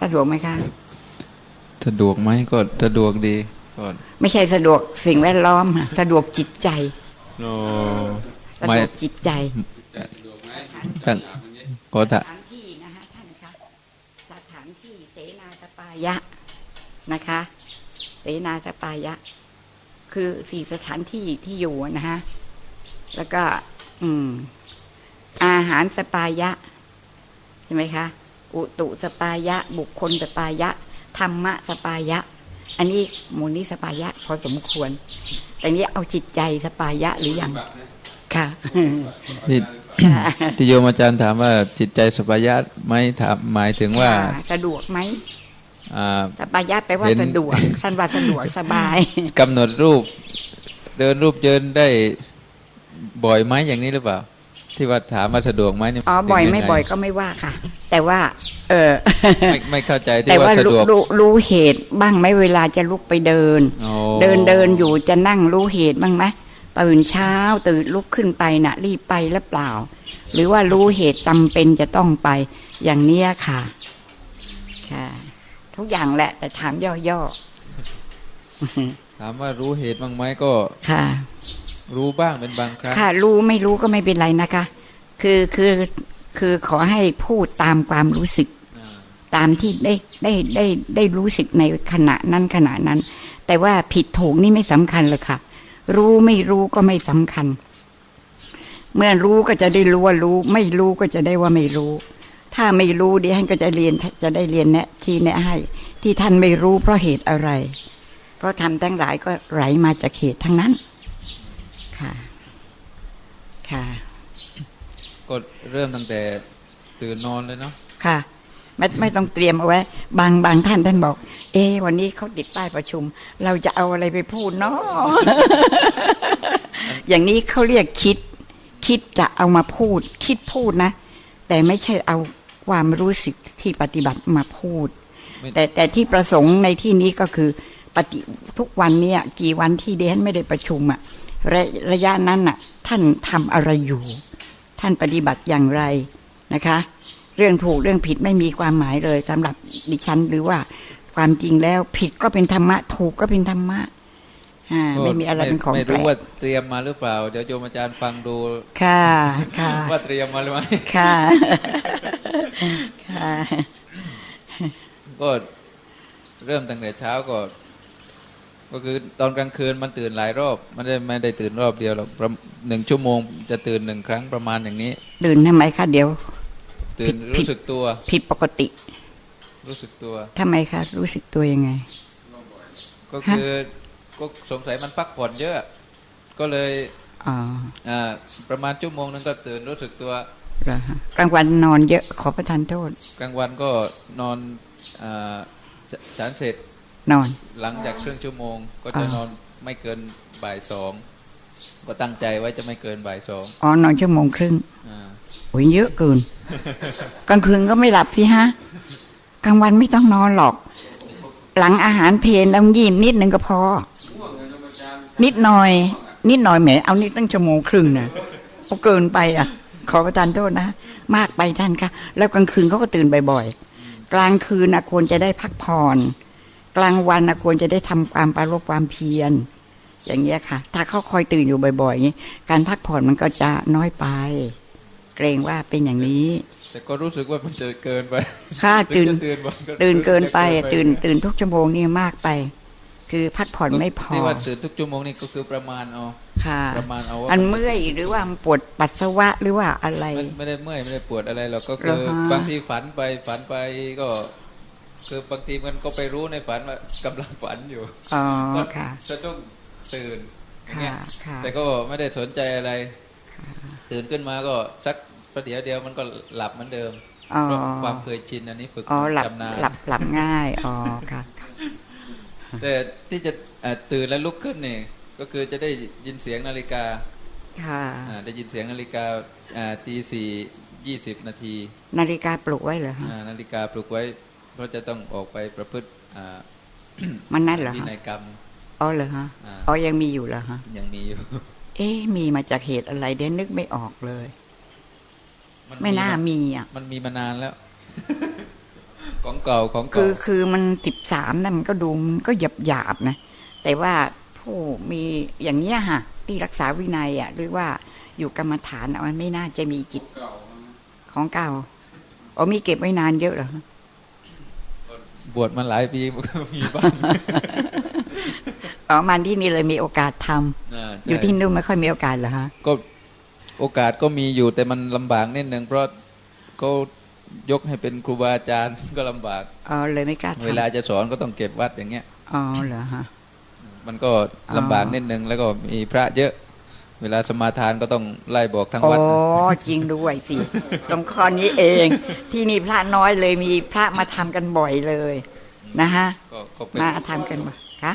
สะดวกไหมคะสะดวกไหมก็สะดวกดีก็ไม่ใช่สะดวกสิ่งแวดล้อมค่ะสะดวกจิตใจโอ้สะไม่ดวกจิตใจท่านขอสถาถานที่นะคะท่านคะสถานที่เสนาสปายะนะคะ เสนาสปายะ คือสี่สถานที่ที่อยู่นะฮะแล้วก็ อืม อาหารสปายะ ใช่ไหมคะ อุตุสปายะ บุคคลสปายะ ธรรมะสปายะ อันนี้มูลนิสปายะ พอสมควร แต่นี้เอาจิตใจสปายะหรือยังค่ะที่ที่โยมอาจารย์ถามว่าจิตใจสปายะไหมถามหมายถึงว่าค่ะสะดวกไหมอ่าสปายะแปลว่าเห็นสะดวกท่านว่าสะดวกสบายกำหนดรูป เดินรูปเยินได้บ่อยไหมอย่างนี้หรือเปล่า ที่ว่าถามว่าสะดวกไหมนี่อ๋อบ่อยถึงงไม่งบ่อยก็ไม่ว่าค่ะ แต่ว่า เออไม่ไม่เข้าใจที่แต่ว่าว่าสะรู้ดวกรู้รู้เหตุบ้างไหมเวลาจะลุกไปเดินโอ้เดินเดินอยู่จะนั่งรู้เหตุบ้างไหมตื่นเช้าตื่นลุกขึ้นไปน่ะ รีบไปหรือเปล่า หรือว่ารู้เหตุจำเป็นจะต้องไปอย่างเนี้ยค่ะ ค่ะ ทุกอย่างแหละ แต่ถามย่อถามว่ารู้เหตุบ้างไหมก็ๆค่ะ รู้บ้างเป็นบางครั้งค่ะ รู้ไม่รู้ก็ไม่เป็นไรนะคะ คือคือคือขอให้พูดตามความรู้สึก ตามที่ได้ได้ได้ได้รู้สึกในขณะนั้นขณะนั้น แต่ว่าผิดถูกนี่ไม่สำคัญเลยค่ะ รู้ไม่รู้ก็ไม่สำคัญ เมื่อรู้ก็จะได้รู้ว่ารู้ ไม่รู้ก็จะได้ว่าไม่รู้ ถ้าไม่รู้ดิฉันก็จะเรียนจะได้เรียนแนะที่แนะให้ ที่ท่านไม่รู้เพราะเหตุอะไร เพราะทำทั้งหลายก็ไหลมาจากเหตุทั้งนั้น ค่ะ ค่ะ ก็เริ่มตั้งแต่ตื่นนอนเลยเนาะ ค่ะ ไม่ไม่ต้องเตรียมเอาไว้ บางบางท่านท่านบอก เอะวันนี้เขาติดป้ายประชุม เราจะเอาอะไรไปพูดเนาะ อย่างนี้เขาเรียกคิด คิดจะเอามาพูด คิดพูดนะ แต่ไม่ใช่เอาความรู้สึกที่ปฏิบัติมาพูดไม่แต่แต่ที่ประสงค์ในที่นี้ก็คือปฏิทุกวันเนี่ยกี่วันที่เดนไม่ได้ประชุมอะ ระระยะนั้นน่ะท่านทำอะไรอยู่ ท่านปฏิบัติอย่างไรนะคะ เรื่องถูกเรื่องผิดไม่มีความหมายเลยสำหรับดิฉันหรือว่าความจริงแล้วผิดก็เป็นธรรมะ ถูกก็เป็นธรรมะอ่าไม่มีอะไรเป็นของไม่แปลรู้ว่ากเตรียมมาหรือเปล่า เดี๋ยวโยมอาจารย์ฟังดูค่ะค่ะว่าเตรียมมาหรือไม่ค่ะค่ะก็เริ่มตั้งแต่เช้าก็ ก็คือตอนกลางคืนมันตื่นหลายรอบไม่ได้ไม่ได้ตื่นรอบเดียวหรอกประมาณหนึ่งชั่วโมงจะตื่นหนึ่งครั้งประมาณอย่างนี้ ตื่นทำไมคะเดี๋ยว ตื่นผิดรู้สึกตัว ผิดปกติ รู้สึกตัวทำไมคะรู้สึกตัวยังไง ก็คือก็สงสัยมันพักผ่อนเยอะ ก็เลยอ๋ออ่าประมาณชั่วโมงนึงก็ตื่นรู้สึกตัวเหรอฮะกลางวันนอนเยอะขอประทานโทษ กลางวันก็นอนอ่าฉฉันเสร็จ นอน หลังจากครึ่งชั่วโมง ก็จะอ่านนอนไม่เกินบ่ายสองก็ตั้งใจไว้จะไม่เกินบ่ายสองอ๋อนอนชั่วโมงครึ่งอ่าโอ้ยเยอะเกินกลางคืนก็ไม่หลับสิฮะกลางวันไม่ต้องนอนหรอก หลังอาหารเพลนต้องยิ้มนิดนึงก็พอ นิดหน่อย นิดหน่อยแหมเอานี่ตั้งชั่วโมงครึ่งนะเอาเกินไปอะ ขอประทานโทษนะมากไปท่านคะแล้วกลางคืนเขาก็ตื่นบ่อยๆกลางคืนนะควรจะได้พักผ่อนก ลางวันนะควรจะได้ทำความปรารบความเพียร อย่างเงี้ยค่ะ ถ้าเขาคอยตื่นอยู่บ่อยๆอย่างงี้การพักผ่อนมันก็จะน้อยไป เกรงว่าเป็นอย่างนี้ แต่ก็รู้สึกว่ามันจะเกินไปค่ะถึตื่งนจะตื่นบ่อยตื่นเกินไปอะตื่นตื่นทุกชั่วโมงนี่มากไป คือพักผ่อนไม่พอที่ว่าตื่นทุกชั่วโมงนี่ก็คือประมาณเอาค่ะประมาณเอาว่าอันเมื่อยหรือว่ามันปวดปัสสาวะหรือว่าอะไรมันไม่ได้เมื่อยไม่ได้ปวดอะไรหรอกก็เหรคืออฮะบางทีฝันไปฝันไปก็ คือบางทีมันก็ไปรู้ในฝันว่ากำลังฝันอยู่อ๋อก็ค่ะจะต้องตื่นอย่างค่ะเงี้ยค่ะแต่ก็ไม่ได้สนใจอะไร ตื่นขึ้นมาก็สักประเดี๋ยวเดียวมันก็หลับเหมือนเดิมอ๋อเพราะความเคยชินอันนี้ฝึกอ๋อหลับชำนาญหลับหลับง่ายอ๋อค่ะแต่ที่จะเอ่อตื่นแล้วลุกขึ้นนี่ก็คือจะได้ยินเสียงนาฬิกาค่ะอ่าได้ยินเสียงนาฬิกาอ่าตีสี่ยี่สิบนาที นาฬิกาปลุกไว้เหรอฮะอ่านาฬิกาปลุกไว้ เพราะจะต้องออกไปประพฤติอ่ามันนั่นเหรอพิฮะนัยกรรมอ๋อเหรอฮะอ่าอ๋อยังมีอยู่เหรอฮะยังมีอยู่ เอ๊ะมีมาจากเหตุอะไรเดี๋ยวนึกไม่ออกเลย ไม่น่ามีอะ มันมีมานานแล้วของเก่าของคืเก่าอคือมันสิบสามนั่นมันก็ดูมันก็หยาบหยาบๆนะ แต่ว่าผู้มีอย่างเนี้ยฮะที่รักษาวินัยอะหรือว่าอยู่กรรมฐานอะมันไม่น่าจะมีจิตของเก่าอ๋อมีเก็บไว้นานเยอะเหรอ บวชมาหลายปีมันก็มีบ้างอ๋อมันที่นี่เลยมีโอกาสทำาใช่อยู่ที่นู่นไม่ค่อยมีโอกาสเหรอฮะก็โอกาสก็มีอยู่แต่มันลำบากนิดนึงเพราะเขายกให้เป็นครูบาอาจารย์ก็ลำบากอ๋อเลยไม่กล้าทำเวลาจะสอนก็ต้องเก็บวัดอย่างเงี้ยอ๋อเหรอฮะมันก็ลำบากนิดนึงแล้วก็มีพระเยอะ เวลาสมาทานก็ต้องไล่บอกทั้งอ๋อวัดนะจริงด้วยสิตรงข้อนี้เอง ที่นี่พระน้อยเลยมีพระมาทำกันบ่อยเลยนะฮะก็ก็เป็นมาทำกันบ่อยคะ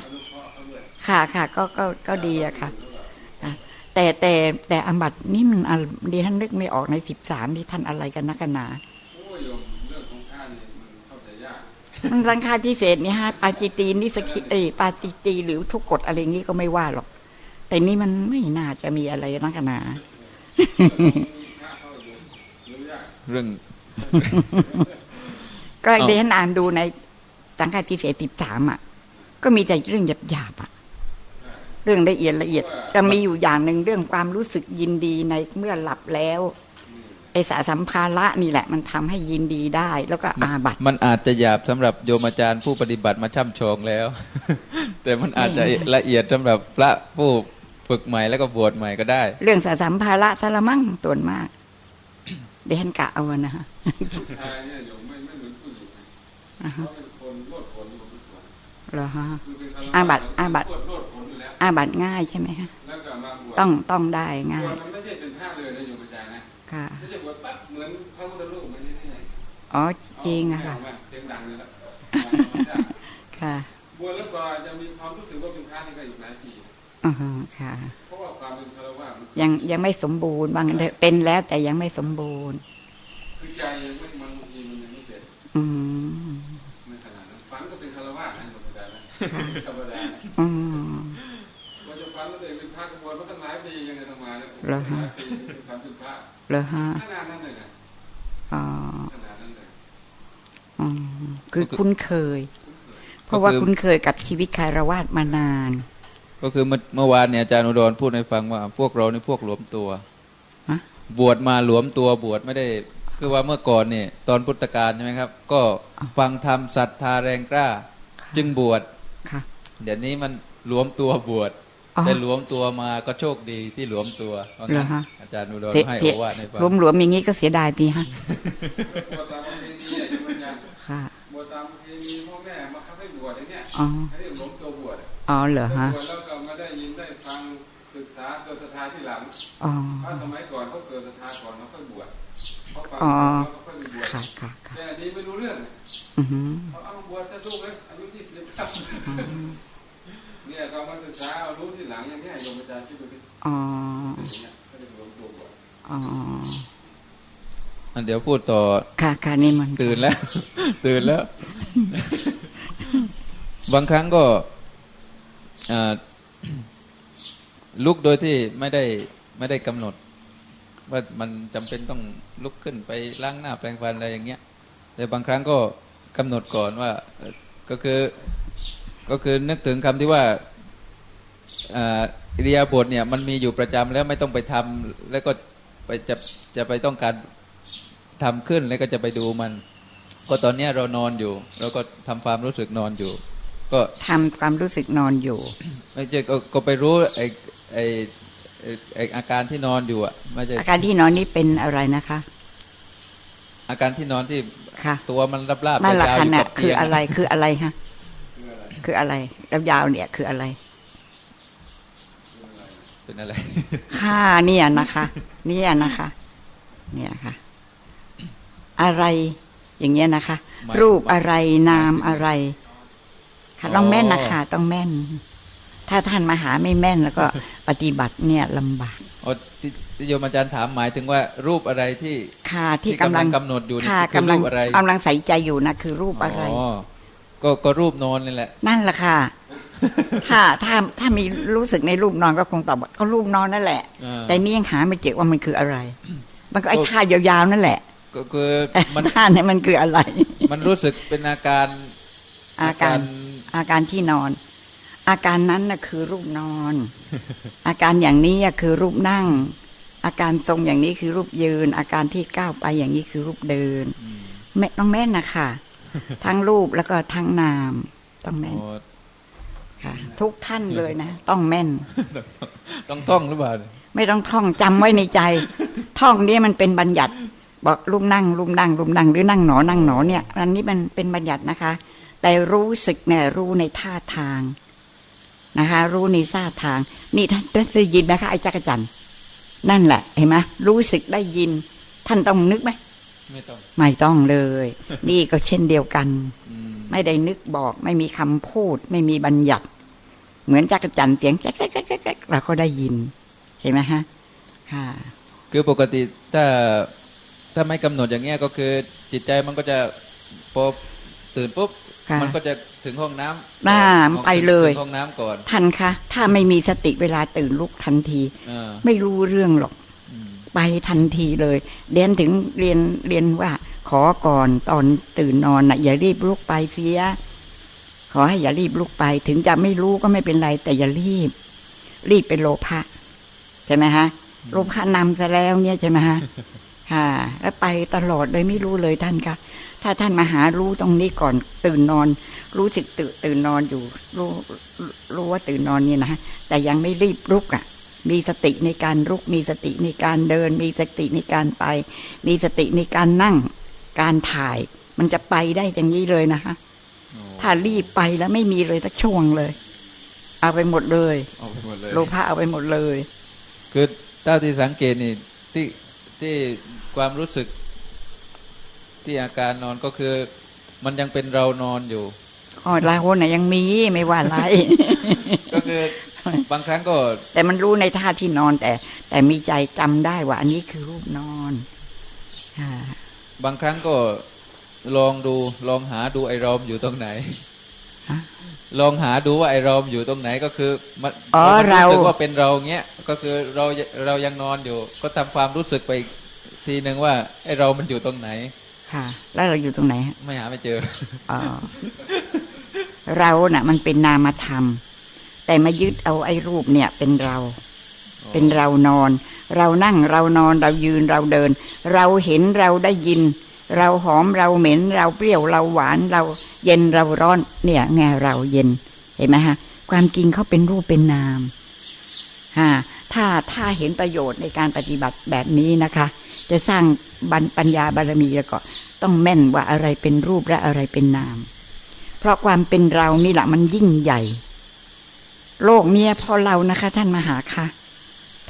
ค่ะค่ะก็ก็ก็ดีอะค่ะอะแต่แต่แต่อบัตนี่มันอะดีท่านนึกไม่ออกในสิบสามที่ท่านอะไรกันนักกันหนาโอ้ยโยมเรื่องของข้านี่มันเข้าใจยากมันรังคาพิเศษนี่ฮะปาจิตีนิสกิเอยปาจิตีหรือทุกกฎอะไรอย่างนี้ก็ไม่ว่าหรอก แต่นี่มันไม่น่าจะมีอะไรนักกันหนา เรื่อง ก็อ้าวเดนอ่านดูในสังฆาทิเศษสิบสามอะ ก็มีแต่เรื่องหยาบๆอะ เรื่องละเอียดละเอียด จะมีอยู่อย่างหนึ่งเรื่องความรู้สึกยินดีในเมื่อหลับแล้วไอสาสัมภาระนี่แหละ มันทำให้ยินดีได้ แล้วก็อาบัตมันอาจจะหยาบสำหรับโยมอาจารย์ผู้ปฏิบัติมาช่ำชองแล้ว แต่มันอาจจะละเอียดสำหรับพระผู้ ฝึกใหม่แล้วก็บวชใหม่ก็ได้ เรื่องสาสัมภาระสารมั่งตัวนมาก เดนกะเอาอะนะฮะผู้ชายเนี่ยโยมไม่ไม่เหมือนผู้หญิงนะอ่าฮะเขาเป็นคนโลดโผนอยู่กับผู้ชายเหรอฮะคือเป็นคารวะอาบัติอาบัติโลดโลดโผนอยู่แล้วอาบัตง่ายใช่ไหมฮะแล้วก็มาบวชต้องต้องได้บง่าวยชมันไม่ใช่เป็นพระเลยนะโยมอาจารย์นะค่ะไม่ใช่บวชปั๊บเหมือนพระพุทธรูปไม่ใช่อ๋อจริงอะค่ะเอามาเสียงดังเลยละค่ะบวชแล้วก็จะมีความรู้สึกว่าเป็นพระนี่ก็อีกหลายปี อือฮึค่ะเพราะว่าความเป็นคารวะมันยังยังไม่สมบูรณ์บางเถอะเป็นแล้วแต่ยังไม่สมบูรณ์ คือใจยังไม่มันบางทีมันยังไม่เป็นอืมไม่ขนาดนั้นฝันก็เป็นคารวะนะโยมอาจารย์นะธรรมดานะอืมว่าจะฝันว่าตัวเองเป็นพระกบวชมาตั้งหลายปียังไงทำมาเนี่ยเหรอฮะหลายปีเป็นฝันเป็นพระเหรอฮะขนาดนั้นเลยนะอ๋อขนาดนั้นเลยอืมคือคุ้นเคย เพราะว่าคุ้นเคยกับชีวิตคารวาสมานาน ก็คือเมื่อเมื่อวานเนี่ยอาจารย์อุดรพูดให้ฟังว่า พวกเรานี่พวกหลวมตัวฮะบวชมาหลวมตัวบวชไม่ได้คือว่าเมื่อก่อนเนี่ยตอนพุทธกาลใช่ไหมครับ ก็ฟังธรรมศรัทธาแรงกล้า จึงบวชค่ะเดี๋ยวนี้มันหลวมตัวบวชอ๋อแต่หลวมตัวมาก็โชคดีที่หลวมตัวว่างั้นเหรอฮะอาจารย์อุดรเสียให้เสีโอยวาทให้ฟังรวมๆอย่างนี้ก็เสียดายดีฮะบวชตามประเพณีเนี่ยจะมันยังค่ะบวชตามประเพณีพ่อแม่มาคับให้บวชอย่างเงี้ย อ๋อให้เรียกหลวมตัวบวชอะอ๋อเหรอฮะบวชแล้วก็มาได้ยินได้ฟังศึกษาตัวศรัทธาที่หลังอ๋อเพราะสมัยก่อนเขาเกิดศรัทธาก่อนเขาค่อยบวชเขาฟังอ๋อแล้วก็ค่อยไปบวชค่ะค่ะค่ะแต่อันนี้ไม่รู้เรื่องอือหือเขาเอาบวชจะลูกเลยอายุยี่สิบครับเนี่ยเขามาศึกษาเอารู้ที่หลังอย่างเงี้ยโยมอาจารย์คิดดูดิอ๋ออย่างเงี้ยเขาเรียกหลวมตัวบวชอ๋ออันเดี๋ยวพูดต่อ ค่ะค่ะนี่มันตื่นแล้ว ตื่นแล้ว บางครั้งก็อ่า ลุกโดยที่ไม่ได้ไม่ได้กำหนด ว่ามันจำเป็นต้องลุกขึ้นไปล้างหน้าแปรงฟันอะไรอย่างเงี้ยแต่บางครั้งก็กำหนดก่อนว่าก็คือก็คือนึกถึงคำที่ว่าอิริยาบถเนี่ยมันมีอยู่ประจำแล้วไม่ต้องไปทำแล้วก็ไปจะจะไปต้องการทำขึ้นแล้วก็จะไปดูมัน ก็ตอนเนี้ยเรานอนอยู่ เราก็ทำความรู้สึกนอนอยู่ ก็ทำความรู้สึกนอนอยู่ไม่ใช่ก็ก็ไปรู้ไอ้ไอ้ไอ้ไอ้อาการที่นอนอยู่อะไม่ใช่อาการที่นอนนี่เป็นอะไรนะคะ อาการที่นอนที่ค่ะตัวมันรับราบนั่นแหละยาวๆขอยู่ณะกับคือเตียงอะไรคืออะไรฮะคืออะไรแล้วยาวเนี่ยคืออะไรเป็นอะไรค่ะเนี่ยนะคะ เนี่ยนะคะ เนี่ยค่ะ อะไรอย่างเงี้ยนะคะหมายรูปอะไรนามอะไร ค่ะต้องแม่นนะคะต้องแม่น ถ้าท่านมาหาไม่แม่นแล้วก็ปฏิบัติเนี่ยลำบากอ๋อที่ที่โยมอาจารย์ถามหมายถึงว่ารูปอะไรที่ค่ะที่ที่กำลังกำหนดอยู่นี่ค่ะคือกำลังรูปอะไรกำลังใส่ใจอยู่นะคือรูปอะไรอ๋อก็ก็รูปนอนนี่แหละ นั่นแหละค่ะถ้าถ้าถ้ามีรู้สึกในรูปนอนก็คงตอบว่าก็รูปนอนนั่นแหละอ่าแต่นี่ยังหาไม่เจอว่ามันคืออะไร มันก็ไอ้ท่ายาวๆนั่นแหละ ก็คือแต่มันท่าเนี่ยมันคืออะไร มันรู้สึกเป็นอาการอาการ อาการที่นอน อาการนั้นน่ะคือรูปนอน อาการอย่างนี้อะคือรูปนั่ง อาการทรงอย่างนี้คือรูปยืน อาการที่ก้าวไปอย่างนี้คือรูปเดินอืมแม่ต้องแม่นนะคะทั้งรูปแล้วก็ทั้งนาม ต้องแม่นโอ้ค่ะ ทุกท่านเลยนะ ต้องแม่น ต้องท่องหรือเปล่าไม่ต้องท่องจำไว้ในใจ ท่องนี้มันเป็นบัญญัติบอกรูปนั่งรูปนั่งรูปนั่งหรือนั่งหนอนั่งหนอเนี่ยอันนี้มันเป็นบัญญัตินะคะ แต่รู้สึกเนี่ยรู้ในท่าทางนะคะ รู้ในท่าทาง นี่ท่านได้ยินไหมคะไอ้จักรจันทร์นั่นแหละเห็นไหมรู้สึกได้ยิน ท่านต้องนึกไหมไม่ต้องไม่ต้องเลย นี่ก็เช่นเดียวกันอืมไม่ได้นึกบอก ไม่มีคำพูด ไม่มีบัญญัติ เหมือนจักรจันทร์เสียงแจ๊กแจ๊กแจ๊กแจ๊กแจ๊กเราก็ได้ยิน เห็นไหมฮะค่ะคือปกติถ้าถ้าไม่กำหนดอย่างเงี้ยก็คือจิตใจมันก็จะพอตื่นปุ๊บค่ะ มันก็จะถึงห้องน้ำน่าก่อนไปเลยถึงห้องน้ำก่อนท่านคะถ้าไม่มีสติเวลาตื่นลุกทันทีอ่าไม่รู้เรื่องหรอกอืมไปทันทีเลยเรียนถึงเรียนเรียนว่า ขอก่อนตอนตื่นนอนนะอย่ารีบลุกไปเสีย ขอให้อย่ารีบลุกไป ถึงจะไม่รู้ก็ไม่เป็นไร แต่อย่ารีบ รีบเป็นโลภะใช่ไหมฮะโลภะนำซะแล้วเนี่ยใช่ไหมฮะค่ะแล้วไปตลอดเลยไม่รู้เลยท่านคะ ถ้าท่านมาหารู้ตรงนี้ก่อนตื่นนอน รู้สึกตื่นตื่นนอนอยู่ รู้รู้ว่าตื่นนอนเนี่ยนะฮะแต่ยังไม่รีบลุกอะ มีสติในการลุก มีสติในการเดิน มีสติในการไป มีสติในการนั่ง การถ่าย มันจะไปได้อย่างนี้เลยนะคะโอ้ถ้ารีบไปแล้วไม่มีเลยสักช่วงเลย เอาไปหมดเลยเอาไปหมดเลยโลภะเอาไปหมดเลย คือเท่าที่สังเกตนี่ที่ที่ความรู้สึก ที่อาการนอนก็คือ มันยังเป็นเรานอนอยู่อ๋อเราเนี่ยยังมีไม่ว่าอะไรก็คือบางครั้งก็ แต่มันรู้ในท่าที่นอนแต่ แต่มีใจจำได้ว่า อันนี้คือรูปนอนค่ะบางครั้งก็ลองดูลองหาดูไอ้รอมอยู่ตรงไหนฮะลองหาดูว่าไอ้รอมอยู่ตรงไหนก็คือมันอ๋อพมันรู้สึกเราว่าเป็นเราเงี้ยก็คือเราเรายังนอนอยู่ ก็ทำความรู้สึกไปอีกทีหนึ่งว่าไอ้เรามันอยู่ตรงไหน ค่ะ แล้วเราอยู่ตรงไหนฮะไม่หาไม่เจออ๋อเราน่ะ มันเป็นนามธรรม แต่มายึดเอาไอ้รูปเนี่ย เป็นเรา เป็นเรานอน เรานั่งเรานอนเรายืนเราเดิน เราเห็นเราได้ยิน เราหอมเราเหม็น เราเปรี้ยวเราหวานเราเย็นเราร้อน เนี่ยไงเราเย็น เห็นไหมฮะ ความจริงเขาเป็นรูปเป็นนามฮะ ถ้าถ้าเห็นประโยชน์ในการปฏิบัติแบบนี้นะคะ จะสร้างบัญปัญญาบารมีแล้วก็ต้องแม่นว่าอะไรเป็นรูปและอะไรเป็นนาม เพราะความเป็นเรานี่แหละมันยิ่งใหญ่ โลกเนี้ยพราะเรานะคะ ท่านมหาคะ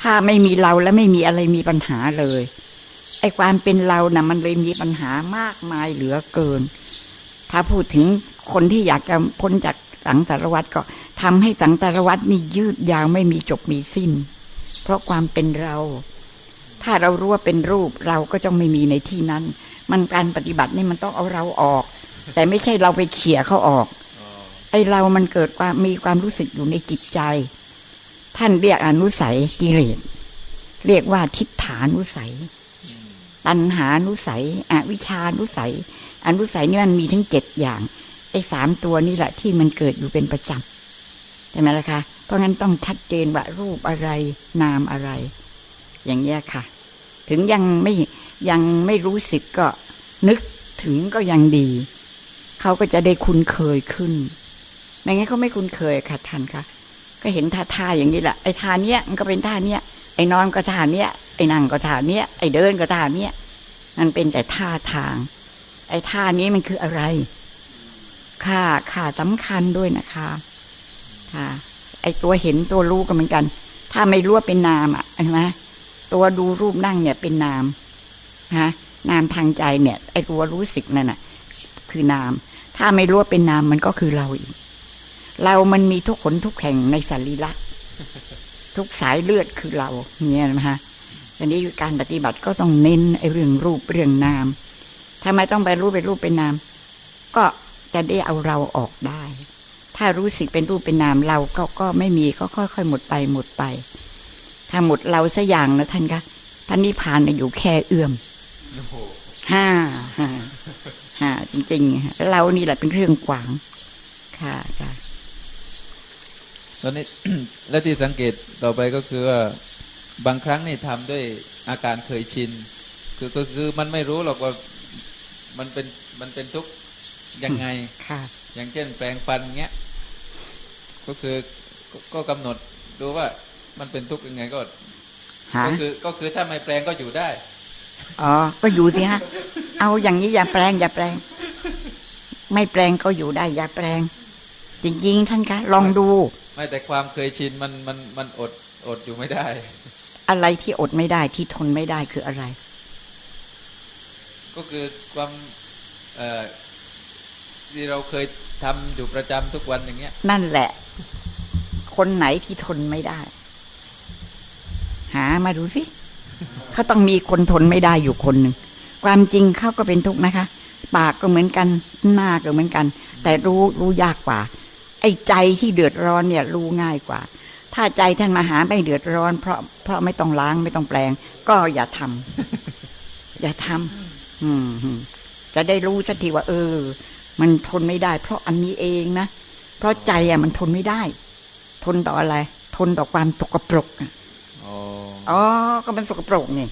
ถ้าไม่มีเราและไม่มีอะไรมีปัญหาเลยไอ้ความเป็นเรานะ่ะมันเลยมีปัญหามากมายเหลือเกิน ถ้าพูดถึงคนที่อยากจะพ้นจากสังสารวัฏก็ทำให้สังสารวัฏนี่ยืดยาวไม่มีจบมีสิ้น เพราะความเป็นเรา ถ้าเรารู้ว่าเป็นรูปเราก็จะไม่มีในที่นั้น มันการปฏิบัตินี่มันต้องเอาเราออก แต่ไม่ใช่เราไปเขี่ยเขาออกไอเรามันเกิดความมีความรู้สึกอยู่ในจิตใจ ท่านเรียกอนุสัยกิเลสเรียกว่าทิฏฐานุสัย ตัณหานุสัย อวิชชานุสัย อนุสัยนี่มันมีทั้งเจ็ดอย่างไอ้สามตัวนี่แหละที่มันเกิดอยู่เป็นประจำใช่ไหมล่ะคะ เพราะงั้นต้องชัดเจนว่ารูปอะไร นามอะไร อย่างเงี้ยค่ะ ถึงยังไม่ยังไม่รู้สึกก็นึกถึงก็ยังดี เขาก็จะได้คุ้นเคยขึ้นไม่งั้นเขาไม่คุ้นเคยค่ะท่านคะก็เห็นท่าท่าอย่างนี้แหละไอ้ท่าเนี้ยมันก็เป็นท่าเนี้ยไอ้นอนก็ท่าเนี้ยไอ้นั่งก็ท่าเนี้ยไอ้เดินก็ท่าเนี้ยมันเป็นแต่ท่าทาง ไอ้ท่านี้มันคืออะไร ค่าค่าสำคัญด้วยนะคะ ค่ะ ไอตัวเห็นตัวรู้ก็เหมือนกัน ถ้าไม่รู้ว่าเป็นนามอะเห็นไหมตัวดูรูปนั่งเนี่ยเป็นนามนะนามทางใจเนี่ย ไอตัวรู้สึกนั่นน่ะ คือนาม ถ้าไม่รู้ว่าเป็นนามมันก็คือเราอีก เรามันมีทุกขนทุกแห่งในสรีระทุกสายเลือดคือเราเนี่ยนะฮะอันนี้การปฏิบัติก็ต้องเน้นไอ้เรื่องรูปเรื่องนามทำไมต้องไปรู้เป็นรูปเป็นนาม ก็จะได้เอาเราออกได้ ถ้ารู้สึกเป็นรูปเป็นนามเราก็ก็ไม่มีก็ค่อยๆหมดไปหมดไป ถ้าหมดเราสักอย่างนะท่านคะพระนิพพานน่ะอยู่แค่เอื้อมโอ้โหห้าห้าห้าจริงๆค่ะเรานี่แหละเป็นเครื่องขวาง ค่ะค่ะตอนนี้แล้วที่สังเกตต่อไปก็คือว่าบางครั้งนี่ทำด้วยอาการเคยชิน คือก็คือมันไม่รู้หรอกว่ามันเป็นมันเป็นทุกข์ยังไงค่ะอย่างเช่นแปรงฟันเงี้ย ก็คือก็ก็กำหนดดูว่ามันเป็นทุกข์ยังไงก็หาก็คือก็คือถ้าไม่แปรงก็อยู่ได้ อ๋อ ก็อยู่สิฮะ เอาอย่างนี้อย่าแปลงอย่าแปลง ไม่แปลงก็อยู่ได้ อย่าแปลง จริง ๆ ท่านคะลองดู ไม่แต่ความเคยชินมันมันมันอดอดอยู่ไม่ได้ อะไรที่อดไม่ได้ที่ทนไม่ได้คืออะไร ก็คือความเอ่อที่เราเคย ทำอยู่ประจำทุกวันอย่างเงี้ย นั่นแหละ คนไหนที่ทนไม่ได้ หามาดูสิเขาต้องมีคนทนไม่ได้อยู่คนหนึ่งความจริงเขาก็เป็นทุกข์นะคะ ปากก็เหมือนกันหน้าก็เหมือนกัน แต่รู้รู้ยากกว่า ไอ้ใจที่เดือดร้อนเนี่ย รู้ง่ายกว่า ถ้าใจท่านมาหาไม่เดือดร้อน เพราะเพราะไม่ต้องล้างไม่ต้องแปลง ก็อย่าทำอย่าทำอืมอืมจะได้รู้สักทีว่า เออ มันทนไม่ได้ เพราะอันนี้เองนะ เพราะใจอะมันทนไม่ได้ ทนต่ออะไร ทนต่อความตกปรกอะอ๋ออ๋อก็มันสกปรกนี่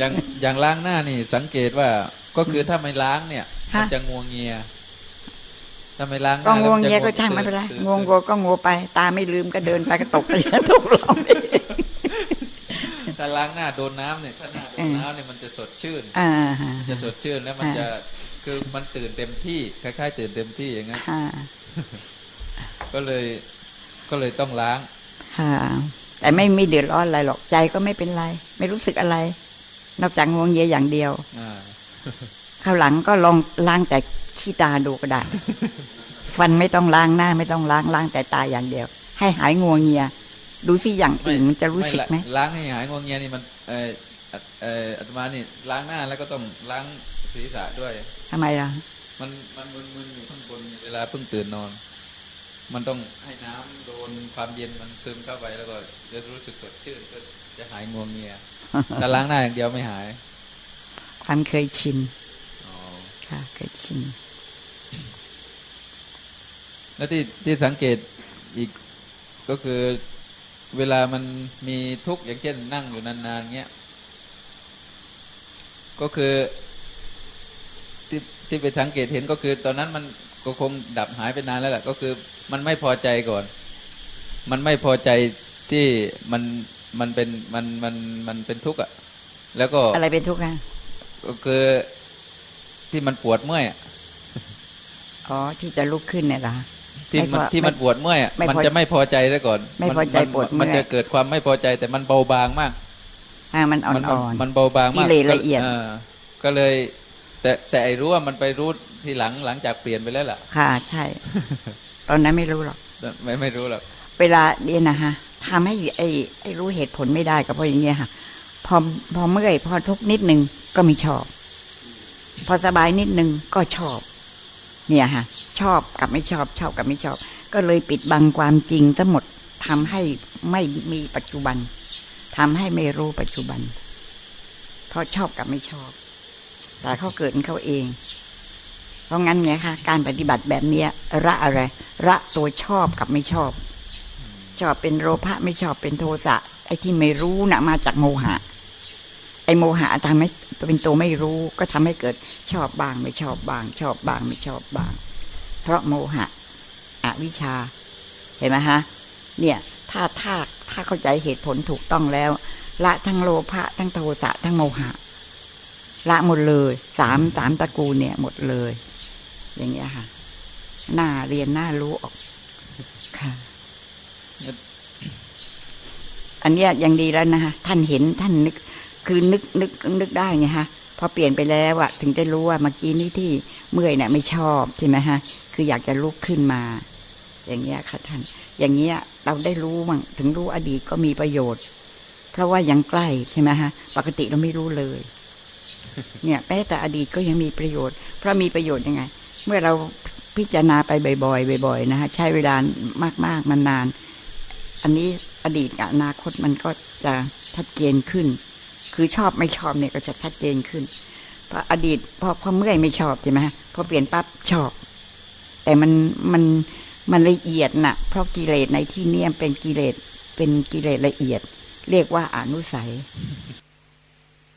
อย่างอย่างล้างหน้านี่สังเกตว่าก็คือถ้าไม่ล้างเนี่ยฮะมันจะงวงเงียถ้าไม่ล้างหก็น้างวงแล้เงียจะก็ช่างไม่เป็นไรตื่งวงวัวก็งัวไป ตาไม่ลืมก็เดินไปก็ตกไปตกลงเองถ้าล้างหน้าโดนน้ำเนี่ยถ้าหน้าโดเอนอน้ำเนี่ยมันจะสดชื่นอ่าฮะจะสดชื่นแล้วมันอ่าจะ คือมันตื่นเต็มที่คล้ายๆ ตื่นเต็มที่อย่างนั้นค่ะก็เลยก็เลยต้องล้างค่ะแต่ไม่ไม่เดือดร้อนอะไรหรอกใจก็ไม่เป็นไร ไม่รู้สึกอะไร นอกจากงวงเงียอย่างเดียวอ่าข้าวหลังก็ลองล้างแต่ขี้ตาดูก็ได้ฟันไม่ต้องล้างหน้า ไม่ต้องล้างล้างแต่ตาอย่างเดียว ให้หายงวงเงีย ดูสิอย่างอื่นมันจะรู้สึกไหมล้างให้หายงวงเงียนี่มันเออเอ่อเอออาตมานี่ล้างหน้าแล้วก็ต้องล้าง ศีรษะด้วยทำไมล่ะ มันมันมึนๆอยู่ข้างบนเวลาเพิ่งตื่นนอน มันต้องให้น้ำโดนความเย็นมันซึมเข้าไปแล้วก็จะรู้สึกสดชื่นก็จะหายงวงเงียถ้าล้างหน้าอย่างเดียวไม่หาย ความเคยชินอ๋อค่ะเคยชินแล้วที่ที่สังเกตอีกก็คือเวลามันมีทุกข์อย่างเช่นนั่งอยู่นานๆเงี้ย ก็คือ ที่ที่ไปสังเกตเห็นก็คือ ตอนนั้นมันก็คงดับหายไปนานแล้วแหละก็คือ มันไม่พอใจก่อน มันไม่พอใจที่มันมันเป็นมันมันมันเป็นทุกข์อะแล้วก็อะไรเป็นทุกข์อะก็คือที่มันปวดเมื่อยอะอ๋อที่จะลุกขึ้นเนี่ยเหรอที่มันไม่พอที่มันปวดเมื่อยอะไม่พอมันจะไม่พอใจซะก่อน ไม่พอใจนปวดเมื่อยมันจะเกิดความไม่พอใจ แต่มันเบาบางมากอ่ามันอ่มัอนมันเบาบางมากกิเลสละเอียดก็ก็เลย แต่แต่ไอ้รู้ว่ามันไปรู้ทีหลังหลังจากเปลี่ยนไปแล้วล่ะๆค่ะ ใช่ ตอนนั้นไม่รู้หรอก ไม่ไม่รู้หรอก เวลาเนี่ยนะฮะทำให้ไอ้ไอ้รู้เหตุผลไม่ได้ก็เพราะอย่างเงี้ยค่ะพอพอเมื่อยพอทุกข์นิดนึงก็ไม่ชอบ พอสบายนิดนึงก็ชอบ เนี่ยฮะ ชอบกับไม่ชอบ ชอบกับไม่ชอบ ก็เลยปิดบังความจริงทั้งหมดทำให้ไม่มีปัจจุบันทำให้ไม่รู้ปัจจุบัน เพราะชอบกับไม่ชอบ แต่เขาเกิดเขาเอง เพราะงั้นเนี่ยค่ะการปฏิบัติแบบเนี้ยระอะไร ระตัวชอบกับไม่ชอบ ชอบเป็นโลภะไม่ชอบเป็นโทสะไอ้ที่ไม่รู้นะ่ะมาจากโมหะ ไอ้โมหะทำให้เป็นตัวไม่รู้ก็ทำให้เกิดชอบบ้าง ไม่ชอบบ้าง ชอบบ้างไม่ชอบบ้าง เพราะโมหะอวิชชา เห็นไหมฮะ เนี่ย ถ้าถ้าถ้าเข้าใจเหตุผลถูกต้องแล้ว ละทั้งโลภะทั้งโทสะทั้งโมหะ ละหมดเลยสามสามตระกูลเนี่ยหมดเลย อย่างเงี้ยค่ะ หน่าเรียนหน่ารู้ออกค่ะ อันเนี้ยยังดีแล้วนะคะท่านเห็นท่านนึก คือนึกนึกนึกได้ไงฮะพอเปลี่ยนไปแล้วอะถึงได้รู้ว่าเมื่อกี้นี้ที่เมื่อยเนี่ยไม่ชอบใช่ไหมฮะ คืออยากจะลุกขึ้นมา อย่างเงี้ยค่ะท่าน อย่างเงี้ยเราได้รู้มั่งถึงรู้อดีตก็มีประโยชน์ เพราะว่ายังใกล้ใช่ไหมฮะ ปกติเราไม่รู้เลย เนี่ยแม้แต่อดีตก็ยังมีประโยชน์ เพราะมีประโยชน์ยังไง เมื่อเราพิจารณาไปบ่อยๆบ่อยๆนะฮะใช้เวลามากๆมันาน อันนี้อดีตกับอนาคตมันก็จะชัดเจนขึ้น คือชอบไม่ชอบเนี่ยก็จะชัดเจนขึ้นพออดีตพอพอเมื่อยไม่ชอบใช่ไหมพอเปลี่ยนปั๊บชอบ แต่มันมันมันละเอียดน่ะ เพราะกิเลสในที่เนี้ยเป็นกิเลสเป็นกิเลสละเอียด เรียกว่าอนุสัย